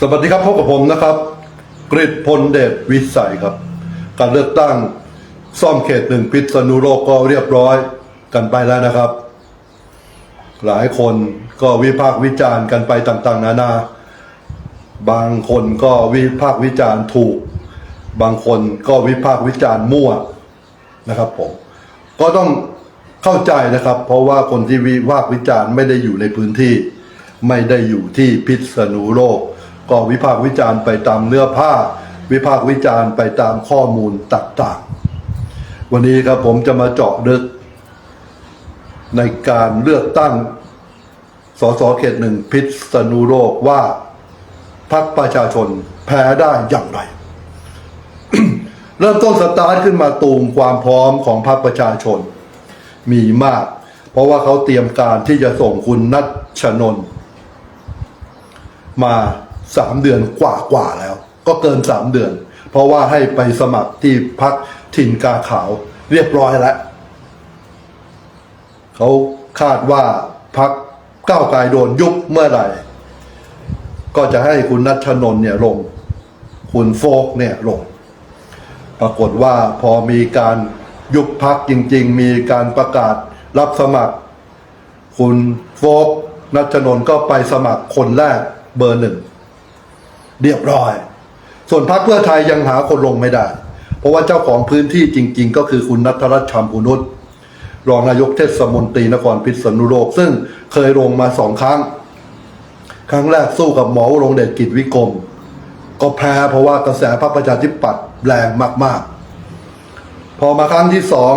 สวัสดีครับพบกับผมนะครับกฤษพลเดชวิสัยครับ การเลือกตั้งซ่อมเขตหนึ่งพิษณุโลกก็เรียบร้อยกันไปแล้วนะครับ หลายคนก็วิพากษ์วิจารณ์กันไปต่างๆ นานา บางคนก็วิพากษ์วิจารณ์ถูก บางคนก็วิพากษ์วิจารณ์มั่วนะครับผมก็ต้องเข้าใจนะครับ เพราะว่าคนที่วิพากษ์วิจารณ์ไม่ได้อยู่ในพื้นที่ ไม่ได้อยู่ที่พิษณุโลก ก็วิพากษ์วิจารณ์ไปตามเนื้อผ้า วิพากษ์วิจารณ์ไปตามข้อมูลต่างๆ วันนี้ครับผมจะมาเจาะลึก ในการเลือกตั้งสสเขตหนึ่งพิษณุโลกว่าพรรคประชาชนแพ้ได้อย่างไร เริ่มต้นสตาร์ทขึ้นมาตูมความพร้อมของพรรคประชาชน มีมาก เพราะว่าเขาเตรียมการที่จะส่งคุณนัชชนนมา สามเดือนกว่ากว่าๆแล้ว ก็เกินสามเดือน เพราะว่าให้ไปสมัครที่พักถิ่นกาขาวเรียบร้อยแล้วเขาคาดว่าพักก้าวไกลโดนยุบเมื่อไหร่ ก็จะให้คุณนัชชนนเนี่ยลง คุณโฟกเนี่ยลง ปรากฏว่าพอมีการยุบพักจริง ๆ มีการประกาศรับสมัคร คุณโฟกนัชนน์ก็ไปสมัครคนแรกเบอร์หนึ่ง เรียบร้อย ส่วนพรรคเพื่อไทยยังหาคนลงไม่ได้ เพราะว่าเจ้าของพื้นที่จริง ๆ ก็คือคุณนัทรัชชัมพูนุชรองนายกเทศมนตรีนครพิษณุโลก ซึ่งเคยลงมาสองครั้ง ครั้งแรกสู้กับหมอวรงเดชกิจวิกรม ก็แพ้เพราะว่ากระแสพรรคประชาธิปัตย์แรงมากๆ พอมาครั้งที่สอง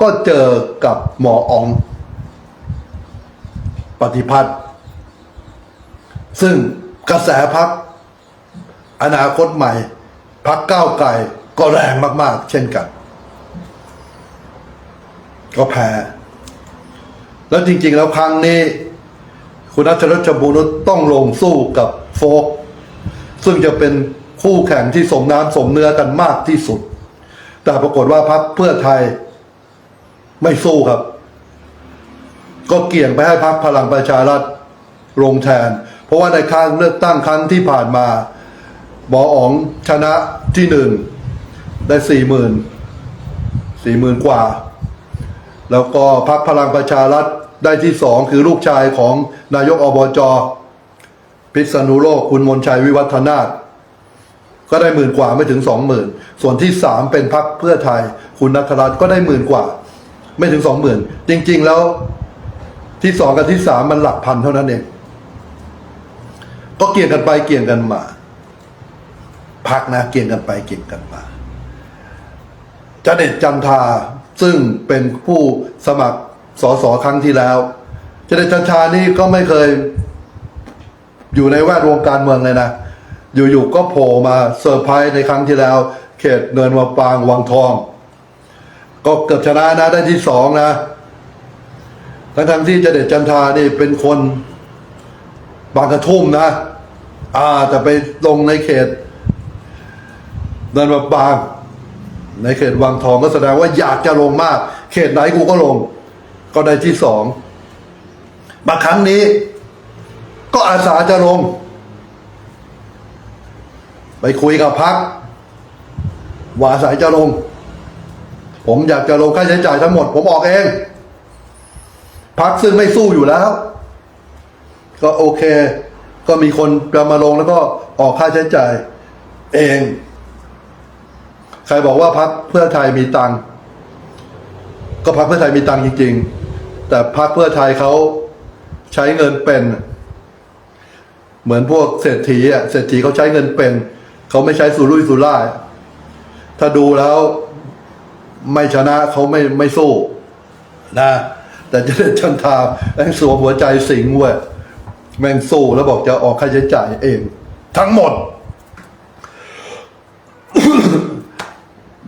ก็เจอกับหมออองปฏิพัฒน์ซึ่งกระแสพัก อนาคตใหม่พักก้าวไกลก็แรงมาก ๆ เช่นกัน ก็แพ้ แล้วจริง ๆ แล้วครั้งนี้ คุณนัทรัชบูนุชต้องลงสู้กับโฟก ซึ่งจะเป็นคู่แข่งที่สมน้ำสมเนื้อกันมากที่สุด แต่ปรากฏว่าพักเพื่อไทยไม่สู้ครับ ก็เกี่ยงไปให้พักพลังประชารัฐลงแทน เพราะว่าในครั้งเลือกตั้งครั้งที่ผ่านมา บออ๋องชนะที่หนึ่งได้สี่หมื่นสี่หมื่นกว่า แล้วก็พักพลังประชารัฐได้ที่สองคือลูกชายของนายกอบจพิษณุโลกคุณมนชัยวิวัฒนาถก็ได้หมื่นกว่าไม่ถึงสองหมื่นส่วนที่สามเป็นพักเพื่อไทย คุณนัทรัตน์ก็ได้หมื่นกว่า ไม่ถึงสองหมื่นจริง ๆ แล้วที่สองกับที่สามมันหลักพันเท่านั้นเอง ก็เกี่ยงกันไปเกี่ยงกันมา พักนะเกี่ยงกันไปเกี่ยงกันมาจเด็ดจันทาซึ่งเป็นผู้สมัครสสครั้งที่แล้วจเด็ดจันทานี่ก็ไม่เคย อยู่ในแวดวงการเมืองเลยนะ อยู่ๆก็โผล่มาเซอร์ไพรส์ในครั้งที่แล้ว เขตเนินมะปางวังทอง ก็เกือบชนะนะได้ที่สองนะทั้งทั้งๆที่เจเด็ดจันทานี่เป็นคนบางกระทุ่มนะ อ่าแต่ไปลงในเขต เดินมาบาง ในเขตวังทองก็แสดงว่าอยากจะลงมาก เขตไหนกูก็ลง ก็ได้ที่สองมาครั้งนี้ ก็อาสาจะลง ไปคุยกับพักว่าอาสจะลง ผมอยากจะลงค่าใช้จ่ายทั้งหมด ผมออกเอง พักซึ่งไม่สู้อยู่แล้ว ก็โอเค ก็มีคนจะมาลงแล้วก็ออกค่าใช้จ่ายเอง ใครบอกว่าพักเพื่อไทยมีตังค์ก็พักเพื่อไทยมีตังค์จริง ๆ แต่พักเพื่อไทยเขาใช้เงินเป็น เหมือนพวกเศรษฐีอะเศรษฐีเขาใช้เงินเป็นเขาไม่ใช้สุรุ่ยสุร่ายถ้าดูแล้วไม่ชนะเขาไม่ไม่สู้นะแต่เจะได้ชันทาแม่งสวมหัวใจสิงห์เว้ยแม่งสู้แล้วบอกจะออกค่าใช้จ่ายเอง ทั้งหมด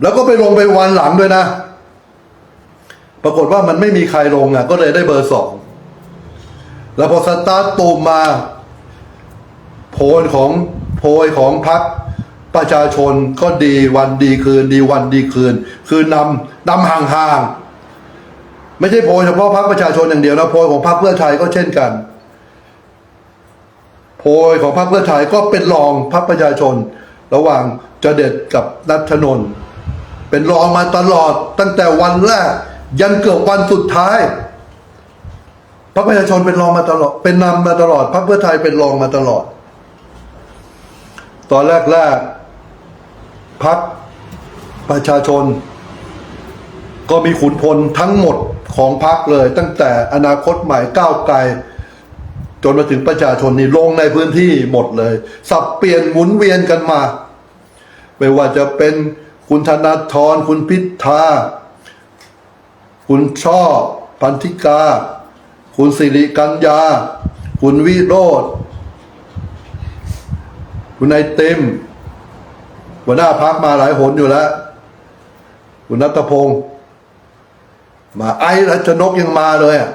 แล้วก็ไปลงไปวันหลังด้วยนะ ปรากฏว่ามันไม่มีใครลงอะ ก็เลยได้เบอร์สองแล้วพอสตาร์ทตูมมา โพลของโพยของพักประชาชนก็ดีวันดีคืน ดีวันดีคืน คือนำนำห่างๆ ไม่ใช่โพลเฉพาะพรรคประชาชนอย่างเดียวนะโพลของพรรคเพื่อไทยก็เช่นกัน โพยของพรรคเพื่อไทยก็เป็นรองพรรคประชาชน ระหว่างจเด็ดกับนัทนนท์ เป็นรองมาตลอดตั้งแต่วันแรก ยันเกือบวันสุดท้าย พรรคประชาชนเป็นรองมาตลอด เป็นนำมาตลอดพรรคเพื่อไทยเป็นรองมาตลอด ตอนแรกแรกพรรคประชาชน ก็มีขุนพลทั้งหมดของพรรคเลย ตั้งแต่อนาคตใหม่ก้าวไกลจนมาถึงประชาชนนี่ลงในพื้นที่หมดเลย สับเปลี่ยนหมุนเวียนกันมา ไม่ว่าจะเป็น คุณธนาธรคุณพิธา คุณช่อพันธิกา คุณสิริกัญญา คุณวิโรธคุณนายเต็มหัวหน้าพักมาหลายหนอยู่แล้ว คุณนัทพงศ์มาไอ้รัชนกยังมาเลยอะ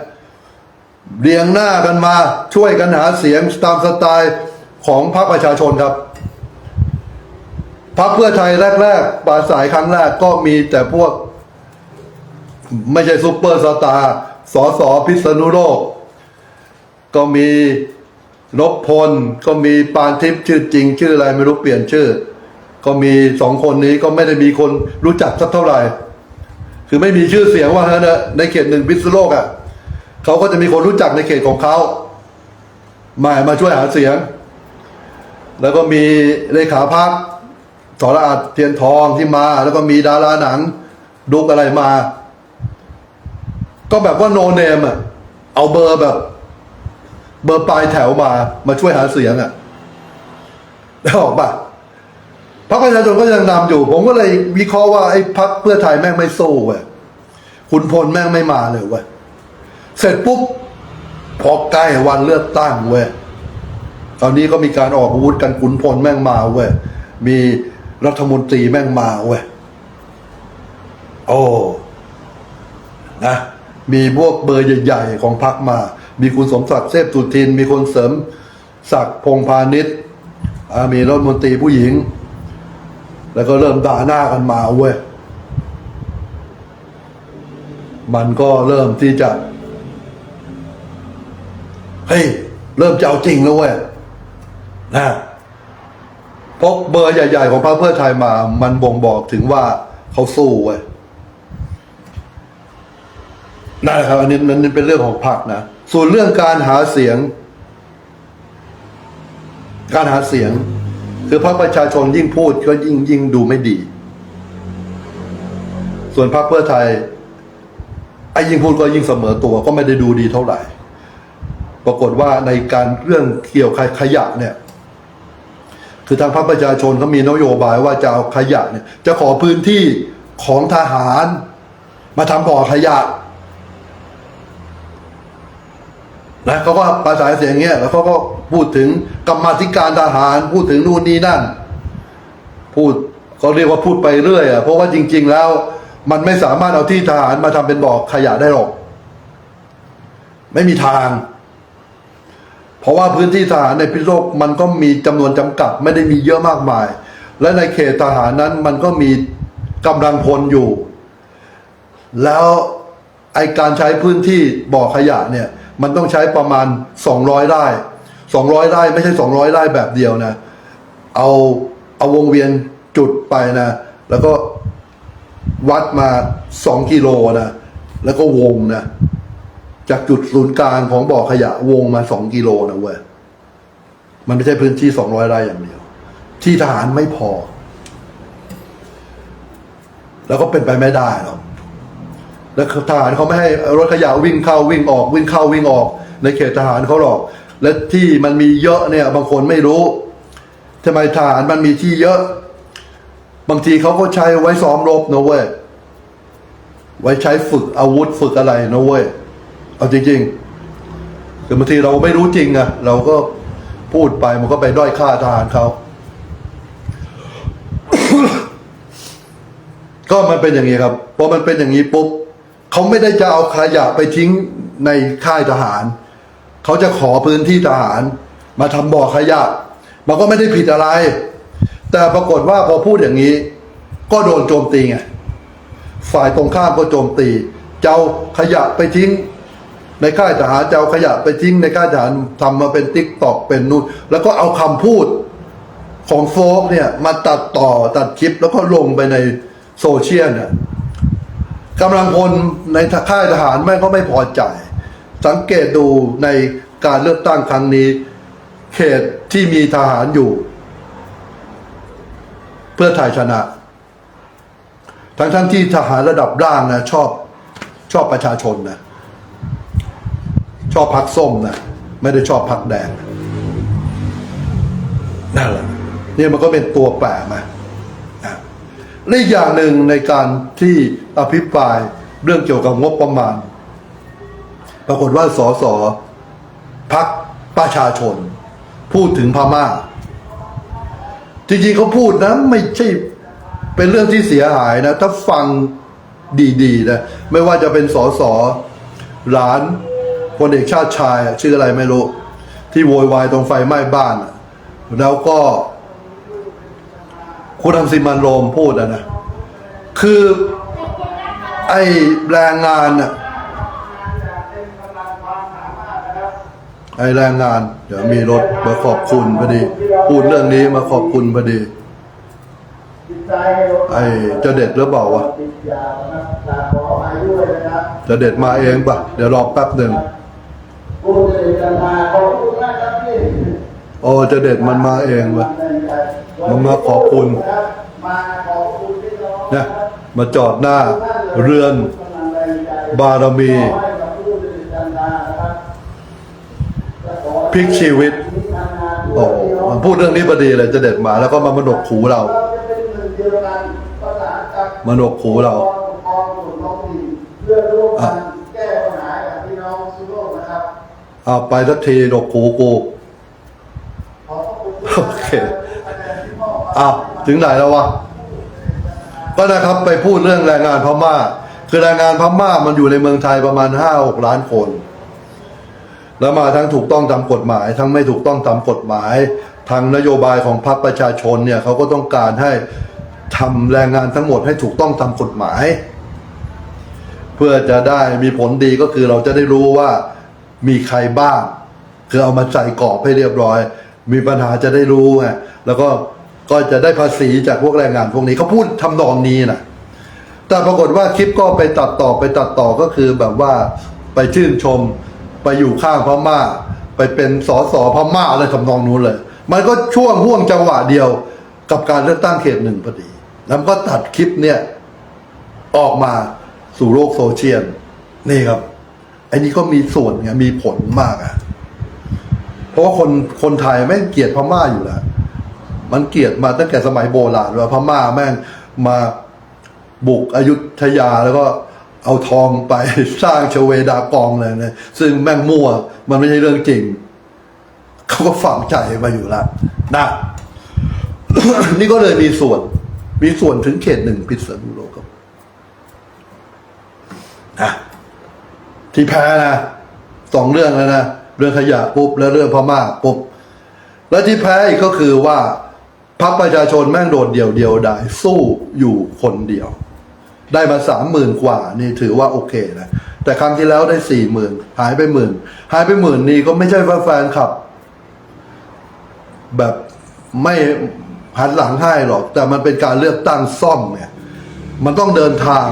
เรียงหน้ากันมาช่วยกันหาเสียงตามสไตล์ของพรรคประชาชนครับ พรรคเพื่อไทยแรกๆปราศรัยครั้งแรกก็มีแต่พวก ไม่ใช่ซูเปอร์สตาร์สอสอพิษณุโลก ก็มีนพพล ก็มีปานทิพย์ชื่อจริง ชื่ออะไรไม่รู้เปลี่ยนชื่อ ก็มีสองคนนี้ก็ไม่ได้มีคนรู้จักสักเท่าไหร่ คือไม่มีชื่อเสียงว่าฮะนะในเขตหนึ่งพิษณุโลกอะเขาก็จะมีคนรู้จักในเขตของเขามามาช่วยหาเสียง แล้วก็มีเลขาพัก สรอาจเทียนทองที่มา แล้วก็มีดาราหนัง ดุกอะไรมา ก็แบบว่าโนเนมอะเอาเบอร์แบบ เบอร์ปลายแถวมา มาช่วยหาเสียงอะแล้วออกปะพรรคประชาชนก็ยังนำอยู่ ผมก็เลยวิเคราะห์ว่าไอ้พรรคเพื่อไทยแม่งไม่สู้เว้ยคุณพลแม่งไม่มาเลยเว้ยเสร็จปุ๊บพอใกล้วันเลือกตั้งเว้ยตอนนี้ก็มีการออกอาวุธกันขุนพลแม่งมาเว้ยมี รัฐมนตรีแม่งมาเว้ยโอ้นะมีพวกเบอร์ใหญ่ๆของพรรคมา มีคุณสมศักดิ์เทพสุทิน มีคนเสริมศักดิ์พงพาณิชย์มีรัฐมนตรีผู้หญิง แล้วก็เริ่มด่าหน้ากันมาเว้ยมันก็เริ่มที่จะ เฮ้ย เริ่มจะเอาจริงแล้วเว้ยนะ เพราะเบอร์ใหญ่ ๆ ของพรรคเพื่อไทยมา มันบ่งบอกถึงว่าเขาสู้เว้ยนั่นแหละครับ อันนี้นั่นเป็นเรื่องของพรรคนะ ส่วนเรื่องการหาเสียง การหาเสียง คือพรรคประชาชนยิ่งพูดก็ยิ่งยิ่งดูไม่ดี ส่วนพรรคเพื่อไทยไอ้ยิ่งพูดก็ยิ่งเสมอตัวก็ไม่ได้ดูดีเท่าไหร่ ปรากฏว่าในการเรื่องเกี่ยวขยะเนี่ย คือทางพรรคประชาชนเขามีนโยบายว่าจะเอาขยะเนี่ยจะขอพื้นที่ของทหาร มาทำบ่อขยะนะเขาก็ประสานเสียงเงี้ยแล้วเขาก็พูดถึงกรรมธิการทหาร พูดถึงนู่นนี่นั่น พูดเขาเรียกว่าพูดไปเรื่อยอะเพราะว่าจริง ๆ แล้ว มันไม่สามารถเอาที่ทหารมาทำเป็นบ่อขยะได้หรอก ไม่มีทาง เพราะว่าพื้นที่ทหารในพิโลกมันก็มีจำนวนจำกัดไม่ได้มีเยอะมากมาย และในเขตทหารนั้นมันก็มีกำลังพลอยู่ แล้วไอการใช้พื้นที่บ่อขยะเนี่ยมันต้องใช้ประมาณสองร้อยไร่สองร้อยไร่ไม่ใช่สองร้อยไร่แบบเดียวนะ เอาเอาวงเวียนจุดไปนะ แล้วก็วัดมาสองกิโลนะ แล้วก็วงนะ จากจุดศูนย์กลางของบ่อขยะวงมาสองกิโลนะเว้ย มันไม่ใช่พื้นที่สองร้อยไร่อย่างเดียว ที่ทหารไม่พอ แล้วก็เป็นไปไม่ได้หรอกแล้วทหารเขาไม่ให้รถขยะวิ่งเข้าวิ่งออกวิ่งเข้าวิ่งออก ในเขตทหารเขาหรอก และที่มันมีเยอะเนี่ย บางคนไม่รู้ทำไมทหารมันมีที่เยอะ บางทีเขาก็ใช้ไว้ซ้อมรบนะเว้ยไว้ใช้ฝึกอาวุธฝึกอะไรนะเว้ย เอาจริงๆคือบางทีเราไม่รู้จริงอะเราก็พูดไปมันก็ไปด้อยค่าทหารเขาก็มันเป็นอย่างนี้ครับพอมันเป็นอย่างนี้ปุ๊บเขาไม่ได้จะเอาขยะไปทิ้งในค่ายทหาร เขาจะขอพื้นที่ทหาร มาทำบ่อขยะ มันก็ไม่ได้ผิดอะไร แต่ปรากฏว่าพอพูดอย่างนี้ ก็โดนโจมตีไงฝ่ายตรงข้ามก็โจมตี เจ้าขยะไปทิ้ง ในค่ายทหารจะเอาขยะไปทิ้งในค่ายทหารทำมาเป็นติ๊กตอกเป็นนู่นแล้วก็เอาคำพูดของโฟกเนี่ยมาตัดต่อตัดคลิปแล้วก็ลงไปในโซเชียลเนี่ยกำลังพลในค่ายทหารแม่ก็ไม่พอใจ สังเกตดูในการเลือกตั้งครั้งนี้ เขตที่มีทหารอยู่ เพื่อไทยชนะ ทั้งทั้งที่ทหารระดับล่างนะชอบชอบประชาชนนะ ชอบพักส้มนะไม่ได้ชอบพักแดงนั่นแหละเนี่ยมันก็เป็นตัวแปรมานะและอีกอย่างหนึ่งในการที่อภิปรายเรื่องเกี่ยวกับงบประมาณ ปรากฏว่าสสพักประชาชน พูดถึงพม่า จริงๆเขาพูดนะไม่ใช่เป็นเรื่องที่เสียหายนะ ถ้าฟังดีๆนะ ไม่ว่าจะเป็นสสหลาน พลเอกชาติชายอะชื่ออะไรไม่รู้ ที่โวยวายตรงไฟไหม้บ้าน แล้วก็ คุณทังสิมันโรมพูดอะนะ คือ ไอแรงงานอะไอแรงงาน เดี๋ยวมีรถมาขอบคุณพอดี พูดเรื่องนี้มาขอบคุณพอดี ไอจะเด็ดหรือเปล่าวะจะเด็ดมาเองปะเดี๋ยวรอแป๊บหนึ่ง ผู้จะเด็ดกันมาขอบคุณมากครับพี่โอ้จะเด็ดมันมาเองวะมันมาขอบคุณมาขอบคุณพี่น้องนะมาจอดหน้าเรือนบารมีพลิกชีวิต โอ้มันพูดเรื่องนี้พอดีเลยจะเด็ดมาแล้วก็มามาดกขูเราเราจะเป็นหนึ่เดียวกันปรามาดกขูเราอง เอาไปสักทีดกขูกูขอบพระคุณโอเคอ้าวถึงไหนแล้ววะก็นะครับไปพูดเรื่องแรงงานพม่า คือแรงงานพม่ามันอยู่ในเมืองไทยประมาณห้าหกล้านคน แล้วมาทั้งถูกต้องตามกฎหมาย ทั้งไม่ถูกต้องตามกฎหมาย ทางนโยบายของพรรคประชาชนเนี่ยเขาก็ต้องการให้ทำแรงงานทั้งหมดให้ถูกต้องตามกฎหมาย เพื่อจะได้มีผลดีก็คือเราจะได้รู้ว่า มีใครบ้าง คือเอามาใส่กรอบให้เรียบร้อย มีปัญหาจะได้รู้ไงแล้วก็ก็จะได้ภาษีจากพวกแรงงานพวกนี้เขาพูดทำนองนี้นะแต่ปรากฏว่าคลิปก็ไปตัดต่อไปตัดต่อก็คือแบบว่าไปชื่นชมไปอยู่ข้างพม่า ไปเป็นสอสอพม่าอะไรทำนองนู้นเลย มันก็ช่วงห่วงจังหวะเดียวกับการเลือกตั้งเขตหนึ่งพอดี แล้วก็ตัดคลิปเนี่ยออกมาสู่โลกโซเชียลนี่ครับ อ้นี่ก็มีส่วนไงมีผลมากอะเพราะว่าคนคนไทยแม่งเกลียดพม่าอยู่แล้วมันเกลียดมาตั้งแต่สมัยโบราณว่าพม่าแม่งมาบุกอยุธยาแล้วก็เอาทองไปสร้างชเวดากองเลยนะซึ่งแม่งมั่ว มันไม่ใช่เรื่องจริง เขาก็ฝังใจมาอยู่ล้วนะนี่ก็เลยมีส่วน มีส่วนถึงเขตหนึ่งพิษณุโลกครับนะ ที่แพ้นะสองเรื่องแล้วนะเรื่องขยะปุ๊บแล้วเรื่องพม่าปุ๊บแล้วที่แพ้อีกก็คือว่าพรรคประชาชนแม่งโดดเดี่ยวเดียวได้สู้อยู่คนเดียว ได้มาสามหมื่นกว่านี่ถือว่าโอเคนะแต่ครั้งที่แล้วได้สี่หมื่นหายไปหมื่นหายไปหมื่นนี่ก็ไม่ใช่ว่าแฟนคลับ แบบไม่หันหลังให้หรอก แต่มันเป็นการเลือกตั้งซ่อมเนี่ยมันต้องเดินทาง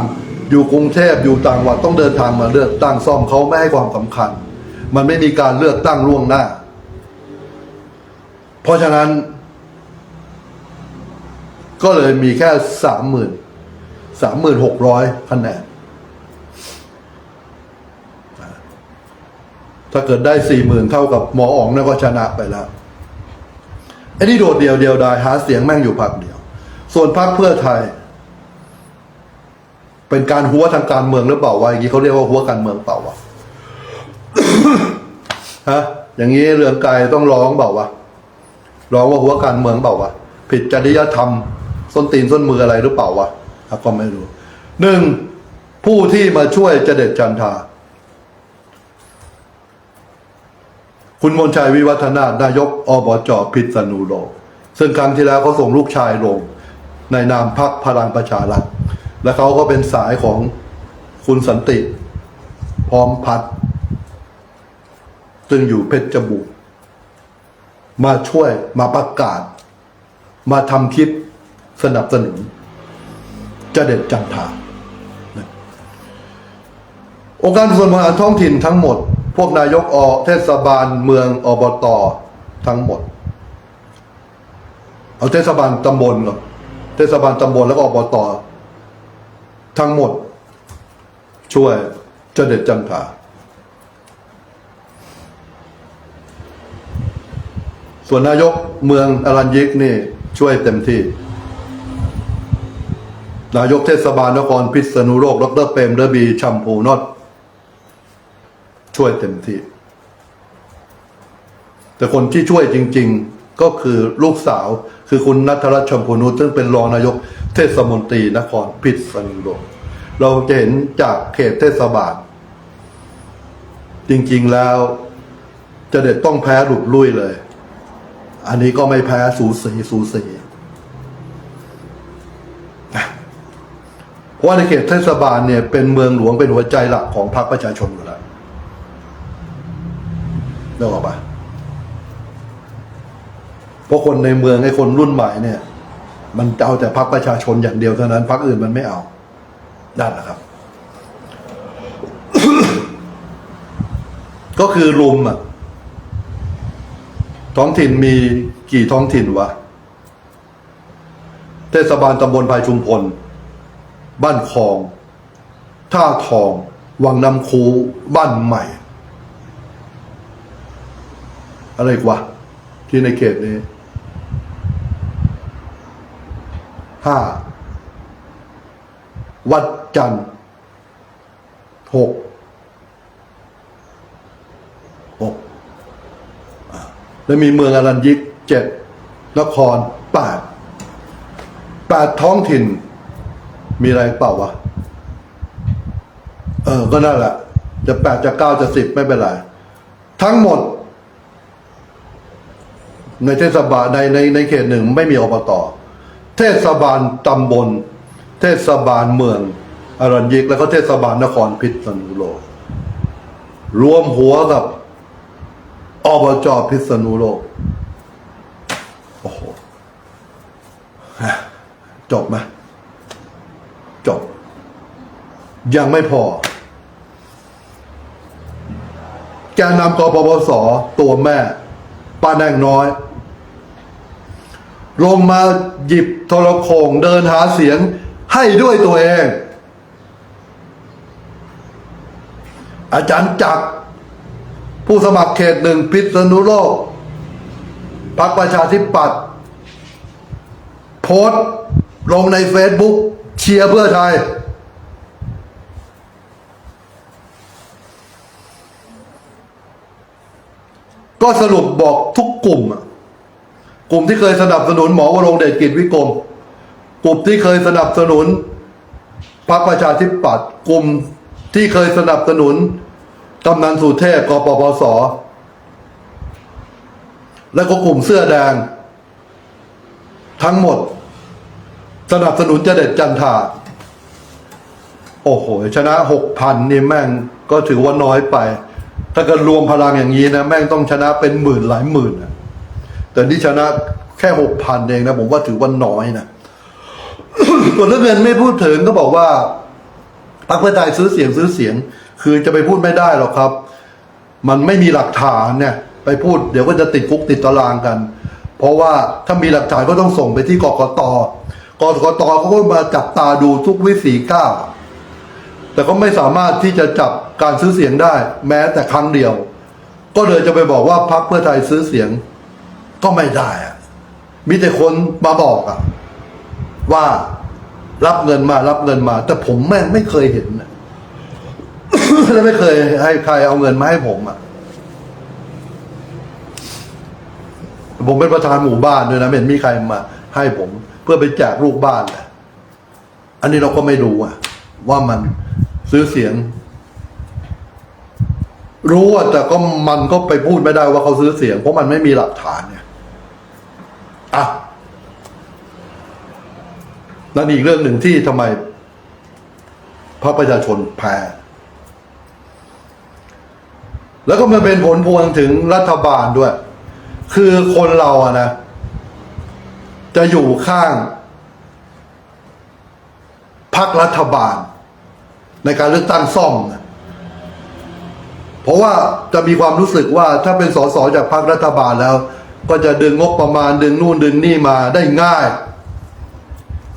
อยู่กรุงเทพอยู่ต่างจังหวัดต้องเดินทางมาเลือกตั้งซ่อมเขาไม่ให้ความสำคัญ มันไม่มีการเลือกตั้งล่วงหน้า เพราะฉะนั้น ก็เลยมีแค่สามหมื่นสามหมื่นหกร้อยคะแนนถ้าเกิดได้สี่หมื่นเท่ากับหมออ๋องนั่นก็ชนะไปแล้วไอ้นี่โดดเดียวเดียวดายหาเสียงแม่งอยู่พักเดียว ส่วนพักเพื่อไทย เป็นการหัวทางการเมืองหรือเปล่าวะอย่างนี้เขาเรียกว่าหัวการเมืองเปล่าวะฮะอย่างนี้เรืองไกรต้องร้องเปล่าวะร้องว่าหัวการเมืองเปล่าวะผิดจริยธรรมส้นตีนส้นมืออะไรหรือเปล่าวะก็ไม่รู้หนึ่งผู้ที่มาช่วยเจเด็จันทาคุณมนชัยวิวัฒนานายกอบจพิษณุโลกซึ่งครั้งที่แล้วเขาส่งลูกชายลง ในนามพักพลังประชารัฐ และเขาก็เป็นสายของคุณสันติ พร้อมพัฒน์ซึ่งอยู่เพชรบูรณ์มาช่วยมาประกาศ มาทำคลิปสนับสนุนเจะเด็ดจันทาองค์การส่วนบริหารท้องถิ่นทั้งหมด พวกนายกอเทศบาลเมืองอบตทั้งหมด เอาเทศบาลตำบลก่อนเทศบาลตำบลแล้วก็อบต ทั้งหมด ช่วยเจเด็ดจันทราส่วนนายกเมืองอรัญยิกนี่ช่วยเต็มที่ นายกเทศบาลนครพิษณุโลกดรเปรมระบีชัมพูนอตช่วยเต็มที่ แต่คนที่ช่วยจริง ๆก็คือลูกสาวคือคุณนัทรัชชมพูนุชซึ่งเป็นรองนายก เทศมนตรีนครพิษณุโลกเราจะเห็นจากเขตเทศบาล จริง ๆแล้วจะเด็ดต้องแพ้หลุดลุยเลย อันนี้ก็ไม่แพ้สูสีสูสีเพราะว่าในเขตเทศบาลเนี่ยเป็นเมืองหลวงเป็นหัวใจหลักของพรรคประชาชนอยู่แล้วนึกออกปะเพราะคนในเมืองไอ้คนรุ่นใหม่เนี่ย มันเอาแต่พรรคประชาชนอย่างเดียวเท่านั้นพรรคอื่นมันไม่เอานั่นแหละครับ ก็คือรุมอะ ท้องถิ่นมีกี่ท้องถิ่นวะ เทศบาลตำบลภายชุมพล บ้านคลอง ท่าทอง วังน้ำคูบ้านใหม่ อะไรกวะที่ในเขตนี้ ห้าวัดจันทร์หกหกแล้วมีเมืองอรัญยิกเจ็ดนครแปดแปดท้องถิ่น มีอะไรเปล่าวะ เออ ก็นั่นแหละ จะแปดจะเก้าจะสิบไม่เป็นไร ทั้งหมด ในเทศบาลในในในเขตหนึ่งไม่มีอบตเท ศบาลตำบล เทศบาลเมือง อรัญยิก แล้วก็เทศบาลนครพิษณุโลก รวมหัวกับอบจพิษณุโลก โอ้โหจบไหมจบ ยังไม่พอ แกนนำกปปสตัวแม่ป้าแนงน้อย ลงมาหยิบ ทรโขงเดินหาเสียงให้ด้วยตัวเอง อาจารย์จักร ผู้สมัครเขตหนึ่งพิษณุโลกพรรคประชาธิปัตย์โพสต์ลงในเฟซบุ๊กเชียร์เพื่อไทย ก็สรุปบอกทุกกลุ่มอะ กลุ่มที่เคยสนับสนุนหมอวรงเดชกิจวิกรมกลุ่มที่เคยสนับสนุนพรรคประชาธิปัตย์กลุ่มที่เคยสนับสนุนกำนันสุเทพกปปส แล้วก็กลุ่มเสื้อแดง ทั้งหมด สนับสนุนเจเด็ดจันทาโอ้โห ชนะหกพันนี่แม่งก็ถือว่าน้อยไป ถ้าเกิดรวมพลังอย่างนี้นะ แม่งต้องชนะเป็นหมื่นหลายหมื่นนะ แต่นี่ชนะแค่หกพันเองนะ ผมว่าถือว่าน้อยนะส่วนเรื่องเงินไม่พูดถึงก็บอกว่าพรรคเพื่อไทยซื้อเสียงซื้อเสียง คือจะไปพูดไม่ได้หรอกครับ มันไม่มีหลักฐานเนี่ย ไปพูดเดี๋ยวก็จะติดคุกติดตารางกัน เพราะว่าถ้ามีหลักฐานก็ต้องส่งไปที่กกตกกตเขาก็มาจับตาดูทุกวิสีก้าวแต่ก็ไม่สามารถที่จะจับการซื้อเสียงได้ แม้แต่ครั้งเดียว ก็เลยจะไปบอกว่าพรรคเพื่อไทยซื้อเสียง ก็ไม่ได้อะมีแต่คนมาบอกอะว่ารับเงินมารับเงินมา แต่ผมแม่งไม่เคยเห็นและไม่เคยให้ใครเอาเงินมาให้ผมอะผมเป็นประธานหมู่บ้านด้วยนะไม่เห็นมีใครมา ให้ผม เพื่อไปแจกลูกบ้านแหละอันนี้เราก็ไม่รู้อะว่ามันซื้อเสียง รู้อะแต่ก็มันก็ไปพูดไม่ได้ว่าเขาซื้อเสียง เพราะมันไม่มีหลักฐานเนี่ย อะนั่นอีกเรื่องหนึ่งที่ทำไมพรรคประชาชนแพ้แล้วก็มันเป็นผลพวงถึงรัฐบาลด้วย คือคนเราอะนะ จะอยู่ข้างพรรครัฐบาล ในการเลือกตั้งซ่อมนะเพราะว่าจะมีความรู้สึกว่าถ้าเป็นสสจากพรรครัฐบาลแล้ว ก็จะดึงงบประมาณดึงนู่นดึงนี่มาได้ง่าย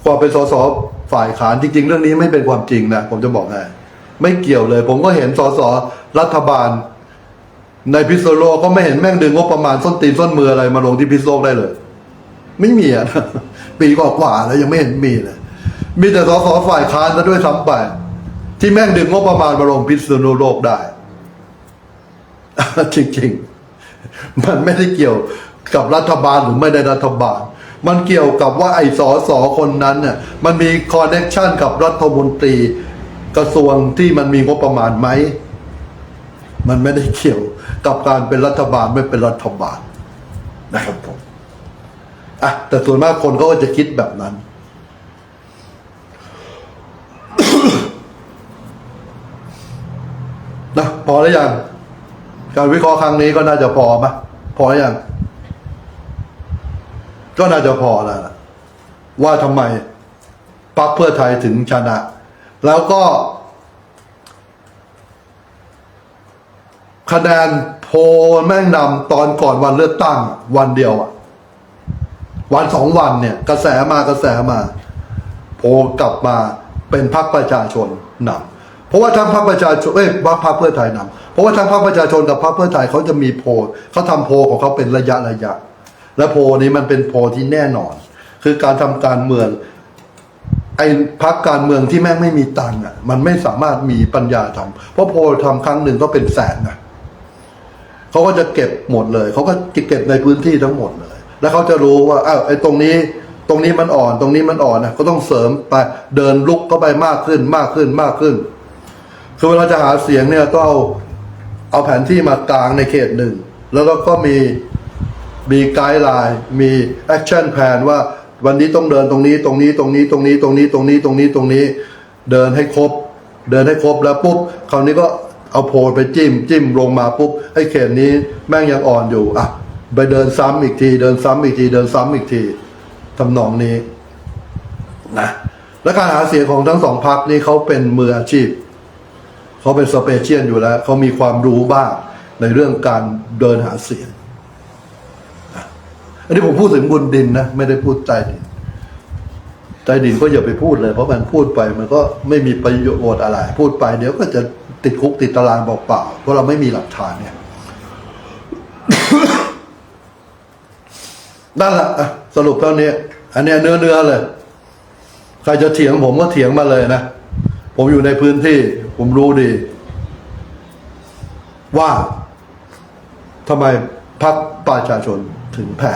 กว่าเป็นสสฝ่ายขานจริง ๆ เรื่องนี้ไม่เป็นความจริงนะผมจะบอกให้ไม่เกี่ยวเลย ผมก็เห็นสสรัฐบาล ในพิษณุโลกก็ไม่เห็นแม่งดึงงบประมาณส้นตีนส้นมืออะไรมาลงที่พิษณุโลกได้เลย ไม่มีอะปีกว่าๆแล้วยังไม่เห็นมีเลย มีแต่สสฝ่ายค้านซะด้วยซ้ำไปที่แม่งดึงงบประมาณมาลงพิษณุโลกได้ จริงๆ มันไม่ได้เกี่ยว กับรัฐบาลหรือไม่ได้รัฐบาล มันเกี่ยวกับว่าไอ้สอสอคนนั้นเนี่ยมันมีคอนเนคชันกับรัฐมนตรี กระทรวงที่มันมีงบประมาณไหม มันไม่ได้เกี่ยวกับการเป็นรัฐบาลไม่เป็นรัฐบาลนะครับผมอะแต่ส่วนมากคนเขาก็จะคิดแบบนั้นนะพอแล้วยังการวิเคราะห์ครั้งนี้ก็น่าจะพอไหมพอหรือยัง ก็น่าจะพอแล้วว่าทำไมพรรคเพื่อไทยถึงชนะ แล้วก็ คะแนนโพลแม่งนำตอนก่อนวันเลือกตั้ง วันเดียวอะวันสองวันเนี่ย กระแสมากระแสมา โพลกลับมาเป็นพรรคประชาชนนำเพราะว่าทั้งพรรคประชาชนเอ้ยพรรคเพื่อไทยนำเพราะว่าทั้งพรรคประชาชนกับพรรคเพื่อไทยเขาจะมีโพลเขาทำโพลของเขาเป็นระยะระยะ และโพนี้มันเป็นโพที่แน่นอน คือการทำการเมือง ไอ้พักการเมืองที่แม่งไม่มีตังค์อะ มันไม่สามารถมีปัญญาทำเพราะโพลทำครั้งหนึ่งก็เป็นแสนนะเขาก็จะเก็บหมดเลยเขาก็เก็บในพื้นที่ทั้งหมดเลย แล้วเขาจะรู้ว่าอ้าวไอ้ตรงนี้ตรงนี้มันอ่อน ตรงนี้มันอ่อนนะก็ต้องเสริมไปเดินลุกเข้าไปมากขึ้นมากขึ้นมากขึ้น คือเวลาจะหาเสียงเนี่ยก็เอาเอาแผนที่มากลางในเขตหนึ่ง แล้วก็ก็มี มีไกด์ไลน์มีแอคชั่นแผนว่าวันนี้ต้องเดินตรงนี้ตรงนี้ตรงนี้ตรงนี้ตรงนี้ตรงนี้ตรงนี้ตรงนี้ เดินให้ครบ เดินให้ครบแล้วปุ๊บคราวนี้ก็เอาโพลไปจิ้มจิ้มลงมาปุ๊บไอ้เขตนี้แม่งยังอ่อนอยู่อะไปเดินซ้ำอีกที เดินซ้ำอีกทีเดินซ้ำอีกทีทำนองนี้นะและการหาเสียงของทั้งสองพรรคนี่เขาเป็นมืออาชีพเขาเป็นสเปเชียลอยู่แล้วเขามีความรู้บ้างในเรื่องการเดินหาเสียง อันนี้ผมพูดถึงบนดินนะ ไม่ได้พูดใต้ดินใต้ดินก็อย่าไปพูดเลย เพราะมันพูดไปมันก็ไม่มีประโยชน์อะไร พูดไปเดี๋ยวก็จะติดคุกติดตารางเปล่าๆเพราะเราไม่มีหลักฐานเนี่ยนั่นแหละสรุปเท่านี้ อันนี้เนื้อเนื้อๆเลย ใครจะเถียงผมก็เถียงมาเลยนะ ผมอยู่ในพื้นที่ ผมรู้ดี ว่าทำไมพรรคประชาชนถึงแพ้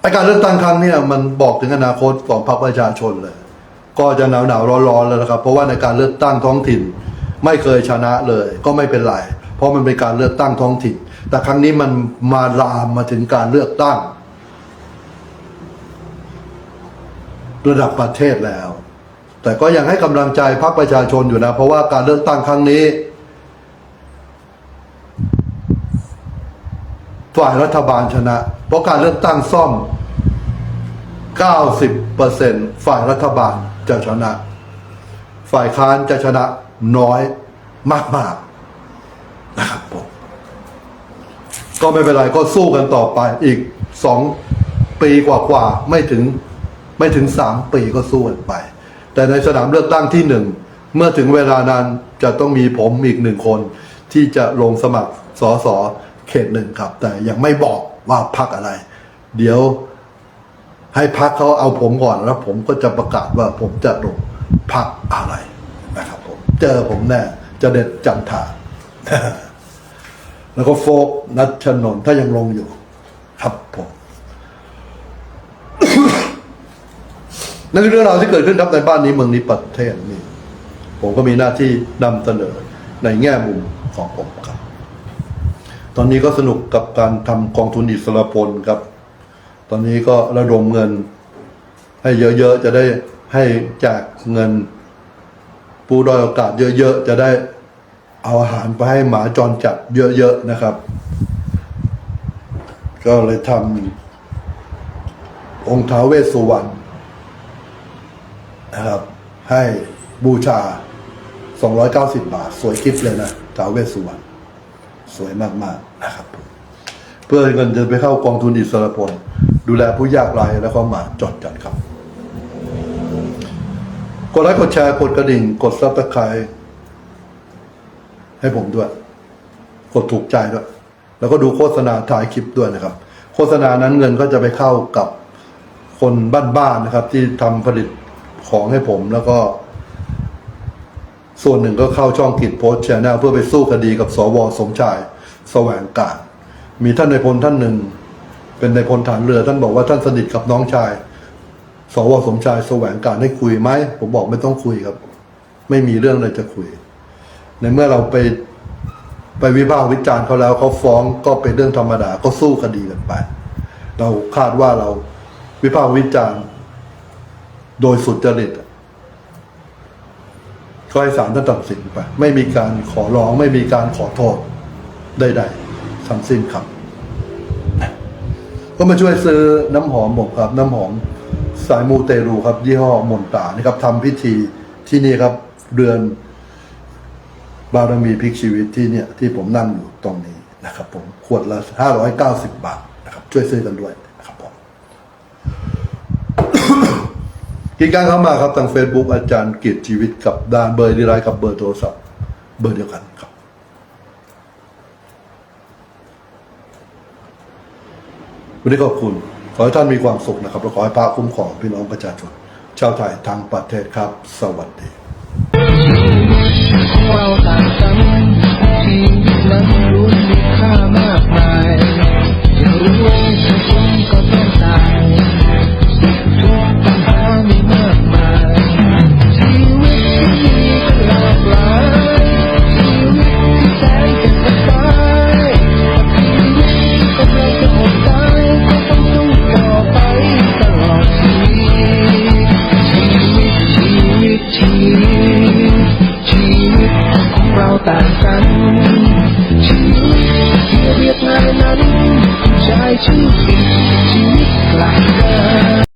ไอการเลือกตั้งครั้งเนี้ยมันบอกถึงอนาคตของพรรคประชาชนเลย ก็จะหนาวหนาวร้อนร้อนๆแล้วนะครับ เพราะว่าในการเลือกตั้งท้องถิ่น ไม่เคยชนะเลย ก็ไม่เป็นไรเพราะมันเป็นการเลือกตั้งท้องถิ่น แต่ครั้งนี้มันมาลามมาถึงการเลือกตั้ง ระดับประเทศแล้ว แต่ก็ยังให้กำลังใจพรรคประชาชนอยู่นะ เพราะว่าการเลือกตั้งครั้งนี้ ฝ่ายรัฐบาลชนะ เพราะการเลือกตั้งซ่อม 90%ฝ่ายรัฐบาลจะชนะ ฝ่ายค้านจะชนะน้อยมากๆนะครับผมก็ไม่เป็นไรก็สู้กันต่อไปอีกสองปีกว่าๆไม่ถึงไม่ถึงสามปีก็สู้กันไป แต่ในสนามเลือกตั้งที่หนึ่งเมื่อถึงเวลานั้นจะต้องมีผมอีกหนึ่งคน ที่จะลงสมัครสอสอ เขตหนึ่งครับ แต่ยังไม่บอกว่าพักอะไร เดี๋ยวให้พักเขาเอาผมก่อนแล้วผมก็จะประกาศว่าผมจะลงพักอะไรนะครับผมเจอผมแน่จะเด็ดจันทาแล้วก็โฟกนัชนนท์ถ้ายังลงอยู่ ครับผมนั่นคือเรื่องราวที่เกิดขึ้นครับในบ้านนี้เมืองนี้ประเทศนี้ ผมก็มีหน้าที่นำเสนอในแง่มุมของผมครับ ตอนนี้ก็สนุกกับการทำกองทุนอิสระพลครับ ตอนนี้ก็ระดมเงิน ให้เยอะๆ จะได้ให้แจกเงิน ผู้ด้อยโอกาสเยอะๆ จะได้เอาอาหารไปให้หมาจรจัดเยอะๆนะครับ ก็เลยทำองค์ท้าเวสสุวรรณนะครับ ให้บูชา 290 บาท สวยกิฟเลยนะท้าเวสสุวรรณ สวยมากๆนะครับ เพื่อเงินจะไปเข้ากองทุนอิสระพลดูแลผู้ยากไร้และก็หมาจอดจัดครับ กดไลค์กดแชร์กดกระดิ่ง กดซับสไครต์ให้ผมด้วย กดถูกใจด้วย แล้วก็ดูโฆษณาถ่ายคลิปด้วยนะครับ โฆษณานั้นเงินก็จะไปเข้ากับคนบ้านๆนะครับ ที่ทำผลิตของให้ผมแล้วก็ ส่วนหนึ่งก็เข้าช่องกิจโพสต์แชนแนลเพื่อไปสู้คดีกับสวสมชายแสวงการมีท่านในพลท่านหนึ่ง เป็นในพลฐานเรือท่านบอกว่าท่านสนิทกับน้องชาย สวสมชายแสวงการให้คุยไหมผมบอกไม่ต้องคุยครับ ไม่มีเรื่องอะไรจะคุย ในเมื่อเราไปไปวิพากษ์วิจารณ์เขาแล้วเขาฟ้องก็เป็นเรื่องธรรมดาก็สู้คดีกันไป เราคาดว่าเราวิพากษ์วิจารณ์ โดยสุจริต ก็ให้ศาลท่านตัดสินไป ไม่มีการขอร้อง ไม่มีการขอโทษใดๆทั้งสิ้นครับ ก็มาช่วยซื้อน้ำหอมผมครับ น้ำหอมสายมูเตรูครับ ยี่ห้อมนตานี่ครับทำพิธีที่นี่ครับ เดือนบารมีพลิกชีวิตที่เนี่ยที่ผมนั่งอยู่ตรงนี้นะครับ ผมขวดละห้าร้อยเก้าสิบบาทนะครับ ช่วยซื้อกันด้วยนะครับผม กิจการเข้ามาครับทาง Facebook อาจารย์กิจชีวิตกับดานเบอร์ดีไลน์กับเบอร์โทรศัพท์ เบอร์เดียวกันครับ วันนี้ขอบคุณ ขอให้ท่านมีความสุขนะครับและขอให้พระคุ้มครองพี่น้องประชาชน ชาวไทยทั้งประเทศครับ สวัสดีเราต่างกันชีวิตนั้น